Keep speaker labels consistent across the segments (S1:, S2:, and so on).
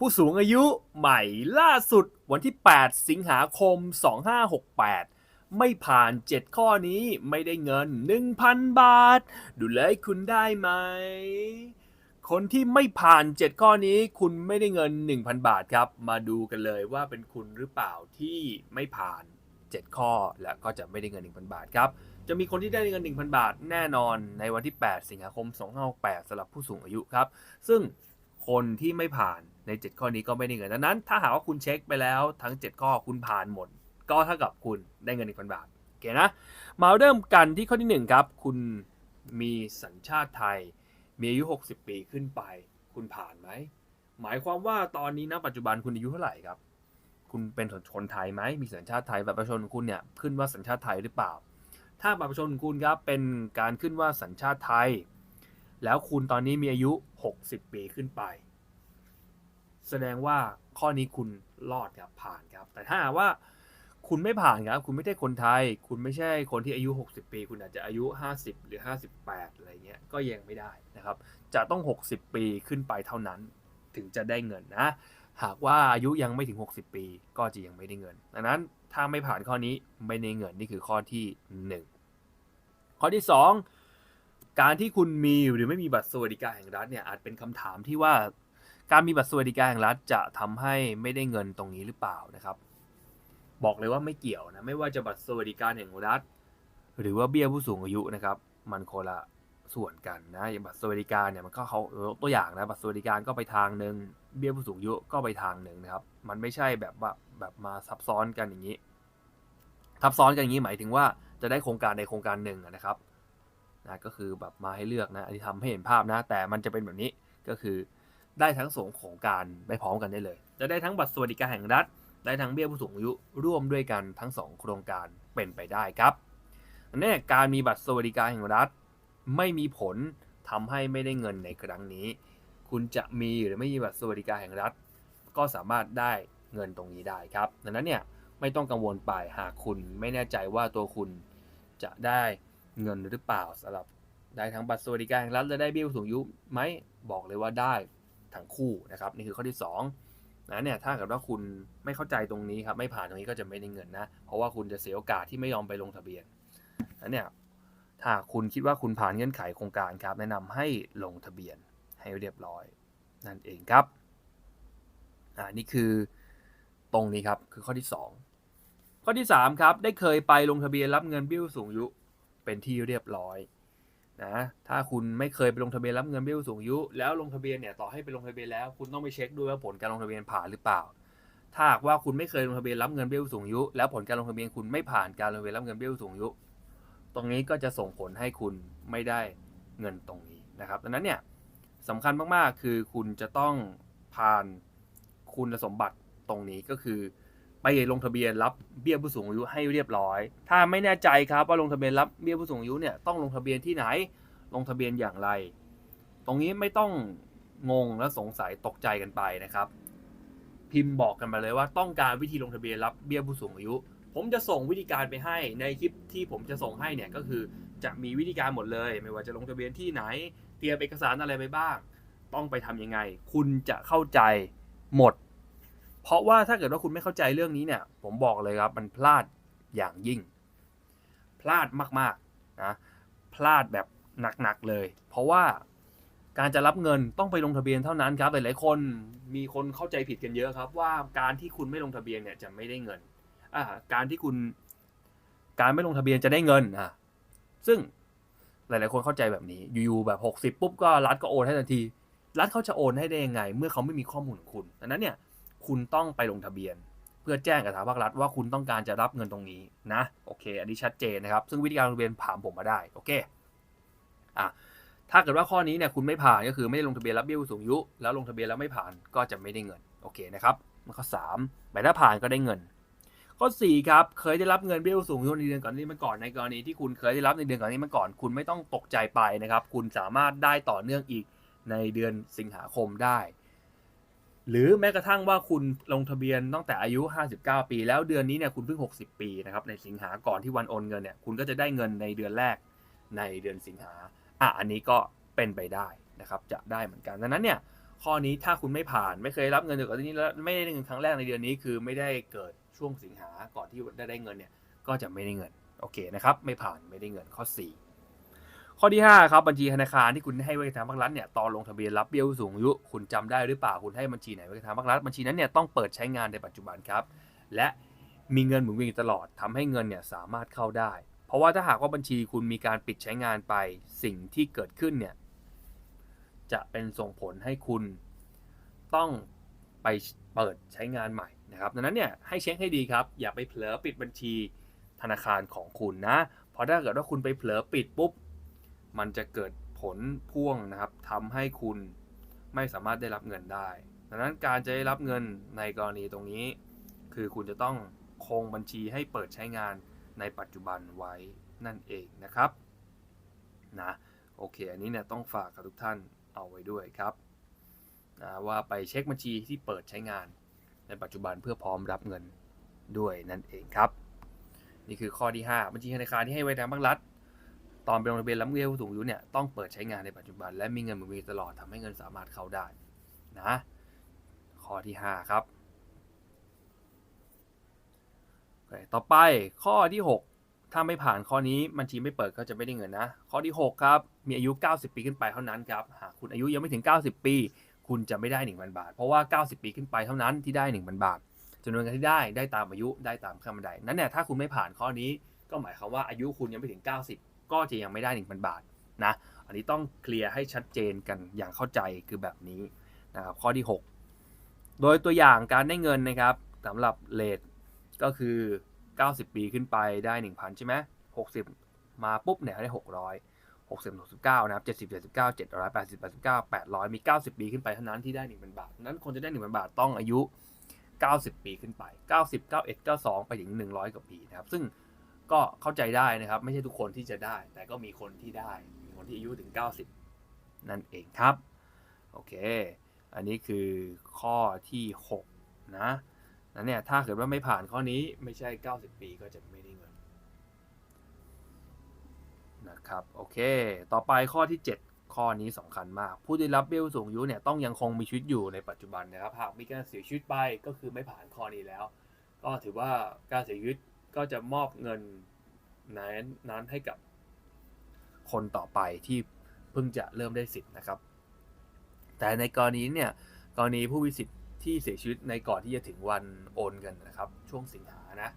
S1: ผู้สูงอายุใหม่ล่าสุดวันที่ 8 สิงหาคม 2568 ไม่ผ่าน 7 ข้อนี้ไม่ได้เงิน 1,000 บาท ดูเลยคุณได้ไหม คนที่ไม่ผ่าน 7 ข้อนี้คุณไม่ได้เงิน 1,000 บาทครับ มาดูกันเลยว่าเป็นคุณหรือเปล่าที่ไม่ผ่าน 7 ข้อและก็จะไม่ได้เงิน 1,000 บาทครับ จะมีคนที่ได้เงิน 1,000 บาทแน่นอนในวันที่ 8 สิงหาคม 2568สำหรับผู้สูงอายุครับ ซึ่งคนที่ไม่ผ่าน ใน 7 ข้อนี้ก็ไม่ได้เงินดังนั้น ถ้าหากว่าคุณเช็คไปแล้วทั้ง 7 ข้อคุณผ่านหมด ก็เท่ากับคุณได้เงิน1,000บาทโอเคนะมาเริ่มกันที่ข้อที่ 1 ครับ คุณมีสัญชาติไทย มีอายุ 60 ปีขึ้นไป คุณผ่านไหมหมายความว่าตอนนี้นะปัจจุบันคุณอายุเท่าไหร่ครับ คุณเป็นคนไทยไหมมีสัญชาติไทยบัตรประชาชนของคุณเนี่ยขึ้นว่าสัญชาติไทยหรือเปล่า ถ้าบัตรประชาชนของคุณครับเป็นการขึ้นว่าสัญชาติไทย แล้วคุณตอนนี้มีอายุ 60 ปีขึ้นไป แสดงว่าข้อนี้คุณรอดครับผ่านครับ แต่ถ้าว่าคุณไม่ผ่านครับ คุณไม่ใช่คนไทย คุณไม่ใช่คนที่อายุ 60 ปี คุณอาจจะอายุ 50 หรือ 58 อะไรเงี้ย ก็ยังไม่ได้นะครับ จะต้อง 60 ปีขึ้นไปเท่านั้นถึงจะได้เงินนะ หากว่าอายุยังไม่ถึง 60 ปี ก็จะยังไม่ได้เงิน ดังนั้นถ้าไม่ผ่านข้อนี้ไม่ได้เงินนี่คือข้อที่ 1 ข้อที่ 2 การที่คุณมีหรือไม่มีบัตรสวัสดิการแห่งรัฐเนี่ยอาจเป็นคำถามที่ว่า การมีบัตรสวัสดิการแห่งรัฐจะทำให้ไม่ได้เงินตรงนี้หรือเปล่านะครับ บอกเลยว่าไม่เกี่ยวนะไม่ว่าจะบัตรสวัสดิการแห่งรัฐ หรือว่าเบี้ยผู้สูงอายุนะครับ มันคนละส่วนกันนะอย่างบัตรสวัสดิการเนี่ยมันก็เขาตัวอย่างนะบัตรสวัสดิการก็ไปทางหนึ่งเบี้ยผู้สูงอายุก็ไปทางหนึ่งนะครับ มันไม่ใช่แบบว่าแบบมาซับซ้อนกันอย่างนี้ซับซ้อนกันอย่างนี้หมายถึงว่าจะได้โครงการใดโครงการหนึ่งนะครับนะก็คือแบบมาให้เลือกนะอันนี้ทำให้เห็นภาพนะ แต่มันจะเป็นแบบนี้ก็คือ ได้ทั้งสองโครงการไปพร้อมกันได้เลย จะได้ทั้งบัตรสวัสดิการแห่งรัฐ ได้ทั้งเบี้ยผู้สูงอายุร่วมด้วยกันทั้งสองโครงการเป็นไปได้ครับอันนี้การมีบัตรสวัสดิการแห่งรัฐ ไม่มีผลทำให้ไม่ได้เงินในครั้งนี้ คุณจะมีหรือไม่มีบัตรสวัสดิการแห่งรัฐ ก็สามารถได้เงินตรงนี้ได้ครับดังนั้นเนี่ยไม่ต้องกังวลไปหากคุณไม่แน่ใจว่าตัวคุณจะได้เงินหรือเปล่าสำหรับได้ทั้งบัตรสวัสดิการแห่งรัฐและได้เบี้ยผู้สูงอายุไหมบอกเลยว่าได้ ทั้งคู่นะครับนี่คือข้อที่สองนะเนี่ยถ้าเกิดว่าคุณไม่เข้าใจตรงนี้ครับไม่ผ่านตรงนี้ก็จะไม่ได้เงินนะ เพราะว่าคุณจะเสียโอกาสที่ไม่ยอมไปลงทะเบียนนะเนี่ยถ้าคุณคิดว่าคุณผ่านเงื่อนไขโครงการครับ แนะนำให้ลงทะเบียนให้เรียบร้อย นั่นเองครับอ่านี่คือตรงนี้ครับคือข้อที่ 2 ข้อที่3ครับได้เคยไปลงทะเบียนรับเงินบี้ยผู้สูงอายุเป็นที่เรียบร้อย นะถ้าคุณไม่เคยไปลงทะเบียนรับเงินเบี้ยผู้สูงอายุ แล้วลงทะเบียนเนี่ยต่อให้ไปลงทะเบียนแล้ว คุณต้องไปเช็คด้วยว่าผลการลงทะเบียนผ่านหรือเปล่า ถ้าหากว่าคุณไม่เคยลงทะเบียนรับเงินเบี้ยผู้สูงอายุ แล้วผลการลงทะเบียนคุณไม่ผ่านการลงทะเบียนรับเงินเบี้ยผู้สูงอายุ ตรงนี้ก็จะส่งผลให้คุณไม่ได้เงินตรงนี้นะครับดังนั้นเนี่ยสำคัญมากๆ คือคุณจะต้องผ่านคุณสมบัติตรงนี้ก็คือ ไปลงทะเบียนรับเบี้ยผู้สูงอายุให้เรียบร้อย ถ้าไม่แน่ใจครับว่าลงทะเบียนรับเบี้ยผู้สูงอายุเนี่ยต้องลงทะเบียนที่ไหน ลงทะเบียนอย่างไร ตรงนี้ไม่ต้องงงและสงสัยตกใจกันไปนะครับ พิมพ์บอกกันมาเลยว่าต้องการวิธีลงทะเบียนรับเบี้ยผู้สูงอายุ ผมจะส่งวิธีการไปให้ในคลิปที่ผมจะส่งให้เนี่ยก็คือจะมีวิธีการหมดเลย ไม่ว่าจะลงทะเบียนที่ไหน เตรียมเอกสารอะไรไปบ้าง ต้องไปทำยังไง คุณจะเข้าใจหมด เพราะว่าถ้าเกิดว่าคุณไม่เข้าใจเรื่องนี้เนี่ย ผมบอกเลยครับมันพลาดอย่างยิ่ง พลาดมากๆนะพลาดแบบหนักๆเลย เพราะว่าการจะรับเงินต้องไปลงทะเบียนเท่านั้นครับหลายๆคนมีคนเข้าใจผิดกันเยอะครับ ว่าการที่คุณไม่ลงทะเบียนเนี่ยจะไม่ได้เงินอ่าการที่คุณ การไม่ลงทะเบียนจะได้เงินอะซึ่งหลายๆคนเข้าใจแบบนี้ อยู่ๆแบบหกสิบปุ๊บก็รัฐก็โอนให้ทันที รัฐเขาจะโอนให้ได้ยังไง เมื่อเขาไม่มีข้อมูลของคุณดังนั้นเนี่ย คุณต้องไปลงทะเบียน เพื่อแจ้งกับทางภาครัฐว่าคุณต้องการจะรับเงินตรงนี้นะโอเค อันนี้ชัดเจนนะครับ ซึ่งวิธีการลงทะเบียนถามผมมาได้โอเคอะถ้าเกิดว่าข้อนี้เนี่ยคุณไม่ผ่านก็คือไม่ได้ลงทะเบียนรับเบี้ยผู้สูงอายุ แล้วลงทะเบียนแล้วไม่ผ่านก็จะไม่ได้เงินโอเคนะครับข้อสามแต่ถ้าผ่านก็ได้เงิน ข้อ4ครับเคยได้รับเงินเบี้ยผู้สูงอายุในเดือนก่อนนี้มาก่อนในกรณีที่คุณเคยได้รับในเดือนก่อนนี้มาก่อน คุณไม่ต้องตกใจไปนะครับ คุณสามารถได้ต่อเนื่องอีกในเดือนสิงหาคมได้ หรือแม้กระทั่งว่าคุณลงทะเบียนตั้งแต่อายุ 59 ปี แล้วเดือนนี้เนี่ยคุณเพิ่ง 60 ปีนะครับในสิงหาก่อนที่วันโอนเงินเนี่ยคุณก็จะได้เงินในเดือนแรกในเดือนสิงหาอะอันนี้ก็เป็นไปได้นะครับจะได้เหมือนกันดังนั้นเนี่ยข้อนี้ถ้าคุณไม่ผ่านไม่เคยรับเงินจากก่อนนี้แล้วไม่ได้เงินครั้งแรกในเดือนนี้คือไม่ได้เกิดช่วงสิงหาก่อนที่ได้ได้เงินเนี่ยก็จะไม่ได้เงินโอเคนะครับไม่ผ่านไม่ได้เงินข้อ 4 ข้อที่ 5 ครับบัญชีธนาคารที่คุณให้ไว้กับทางภาครัฐเนี่ยตอนลงทะเบียนรับเบี้ยผู้สูงอายุคุณจำได้หรือเปล่าคุณให้บัญชีไหนไว้กับทางภาครัฐบัญชีนั้นเนี่ยต้องเปิดใช้งานในปัจจุบันครับ และมีเงินหมุนเวียนตลอดทำให้เงินเนี่ยสามารถเข้าได้ เพราะว่าถ้าหากว่าบัญชีคุณมีการปิดใช้งานไปสิ่งที่เกิดขึ้นเนี่ยจะเป็นส่งผลให้คุณต้องไปเปิดใช้งานใหม่นะครับดังนั้นเนี่ยให้เช็คให้ดีครับ อย่าไปเผลอปิดบัญชีธนาคารของคุณนะเพราะถ้าเกิดว่าคุณไปเผลอปิดปุ๊บ มันจะเกิดผลพ่วงนะครับทำให้คุณไม่สามารถได้รับเงินได้ ดังนั้นการจะได้รับเงินในกรณีตรงนี้ คือคุณจะต้องคงบัญชีให้เปิดใช้งานในปัจจุบันไว้นั่นเองนะครับนะโอเค อันนี้เนี่ยต้องฝากกับทุกท่านเอาไว้ด้วยครับนะว่าไปเช็คบัญชีที่เปิดใช้งานในปัจจุบันเพื่อพร้อมรับเงินด้วยนั่นเองครับ นี่คือข้อที่ 5 บัญชีธนาคารที่ให้ไว้ทางภาครัฐ ตอนไปลงทะเบียนรับเงินผู้สูงอายุเนี่ยต้องเปิดใช้งานในปัจจุบัน และมีเงินหมุนเวียนตลอดทำให้เงินสามารถเข้าได้นะข้อที่ 5 ครับ ต่อไปข้อที่ 6 ถ้าไม่ผ่านข้อนี้บัญชีไม่เปิดก็จะไม่ได้เงินนะ ข้อที่ 6 ครับ มีอายุ 90 ปีขึ้นไปเท่านั้นครับ หากคุณอายุยังไม่ถึง 90 ปี คุณจะไม่ได้ 1,000 บาท เพราะว่า 90 ปีขึ้นไปเท่านั้นที่ได้ 1,000 บาทจำนวนเงินที่ได้ได้ตามอายุได้ตามขั้นบันไดนั้นเนี่ยถ้าคุณไม่ผ่านข้อนี้ก็หมายความว่าอายุคุณยังไม่ถึง 90 ก็จะยังไม่ได้ 1,000 บาทนะ อันนี้ต้องเคลียร์ให้ชัดเจนกันอย่างเข้าใจคือแบบนี้นะครับ ข้อที่ 6 โดยตัวอย่างการได้เงินนะครับสำหรับเลทก็คือ 90 ปีขึ้นไปได้ 1,000 ใช่ไหม60 มาปุ๊บเนี่ยได้ 600 60 69นะครับ70 79 780 89 800 มี 90 ปีขึ้นไปเท่านั้นที่ได้ 1,000 บาท นั้นคนจะได้ 1,000 บาทต้องอายุ 90 ปีขึ้นไป 90 91 92 ไปถึง 100 กว่าปีนะครับ ซึ่ง ก็เข้าใจได้นะครับ ไม่ใช่ทุกคนที่จะได้ แต่ก็มีคนที่ได้มีคนที่อายุถึง 90 นั่นเองครับ โอเค อันนี้คือข้อที่ 6 นะนั้นเนี่ยถ้าเกิดว่าไม่ผ่านข้อนี้ไม่ใช่ 90 ปีก็จะไม่ได้เงินนะครับโอเค ต่อไปข้อที่ 7 ข้อนี้สำคัญมาก ผู้ได้รับเบี้ยผู้สูงอายุเนี่ยต้องยังคงมีชีวิตอยู่ในปัจจุบันนะครับหากมีการเสียชีวิตไปก็คือไม่ผ่านข้อนี้แล้ว ก็ถือว่าการเสียชีวิต ก็จะมอบเงินนั้นนั้นให้กับคนต่อไปที่เพิ่งจะเริ่มได้สิทธิ์นะครับ แต่ในกรณีเนี่ยกรณีผู้มีสิทธิ์ที่เสียชีวิตในก่อนที่จะถึงวันโอนเงินนะครับ ช่วงสิงหานะ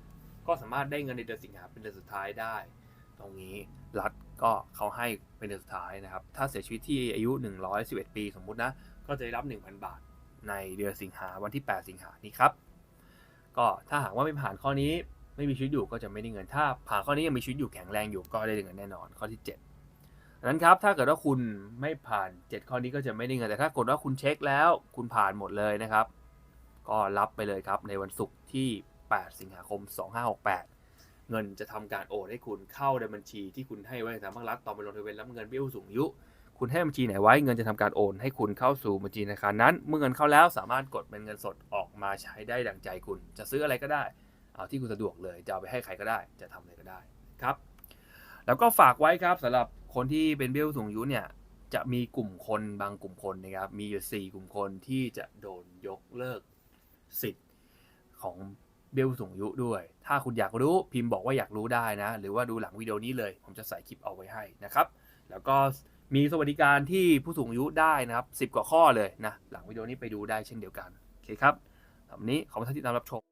S1: ก็สามารถได้เงินในเดือนสิงหาเป็นเดือนสุดท้ายได้ ตรงนี้รัฐก็เขาให้เป็นเดือนสุดท้ายนะครับ ถ้าเสียชีวิตที่อายุ 111 ปีสมมุตินะก็จะได้รับ 1,000 บาทในเดือนสิงหาวันที่ 8 สิงหานี้ครับ ก็ถ้าหากว่าไม่ผ่านข้อนี้ ไม่มีชีวิตอยู่ก็จะไม่ได้เงิน ถ้าผ่านข้อนี้ยังมีชีวิตอยู่แข็งแรงอยู่ก็ได้เงินแน่นอน ข้อที่7ดังนั้นครับ ถ้าเกิดว่าคุณไม่ผ่าน 7 ข้อนี้ก็จะไม่ได้เงิน แต่ถ้ากดว่าคุณเช็คแล้ว คุณผ่านหมดเลยนะครับ ก็รับไปเลยครับในวันศุกร์ที่ 8 สิงหาคม 2568 เงินจะทำการโอนให้คุณเข้าในบัญชีที่คุณให้ไว้ทางภาครัฐต่อไปลงทะเบียนรับเงินเบี้ยผู้สูงอายุ คุณให้บัญชีไหนไว้เงินจะทำการโอนให้คุณเข้าสู่บัญชีธนาคารนั้น เมื่อเงินเข้าแล้วสามารถกดเป็นเงินสดออกมาใช้ได้ดังใจคุณ จะซื้ออะไรก็ได้ เอาที่คุณสะดวกเลยจะเอาไปให้ใครก็ได้ จะทำอะไรก็ได้ครับ แล้วก็ฝากไว้ครับสำหรับคนที่เป็นเบี้ยผู้สูงอายุเนี่ยจะมีกลุ่มคนบางกลุ่มคนนะครับ มีอยู่ 4 กลุ่มคนที่จะโดนยกเลิกสิทธิ์ของเบี้ยผู้สูงอายุด้วย ถ้าคุณอยากรู้พิมพ์บอกว่าอยากรู้ได้นะ หรือว่าดูหลังวิดีโอนี้เลย ผมจะใส่คลิปเอาไว้ให้นะครับ แล้วก็มีสวัสดิการที่ผู้สูงอายุได้นะครับ 10 กว่าข้อเลยนะ หลังวิดีโอนี้ไปดูได้เช่นเดียวกัน โอเคครับสำหรับวันนี้ขอบคุณที่ติดตามรับชม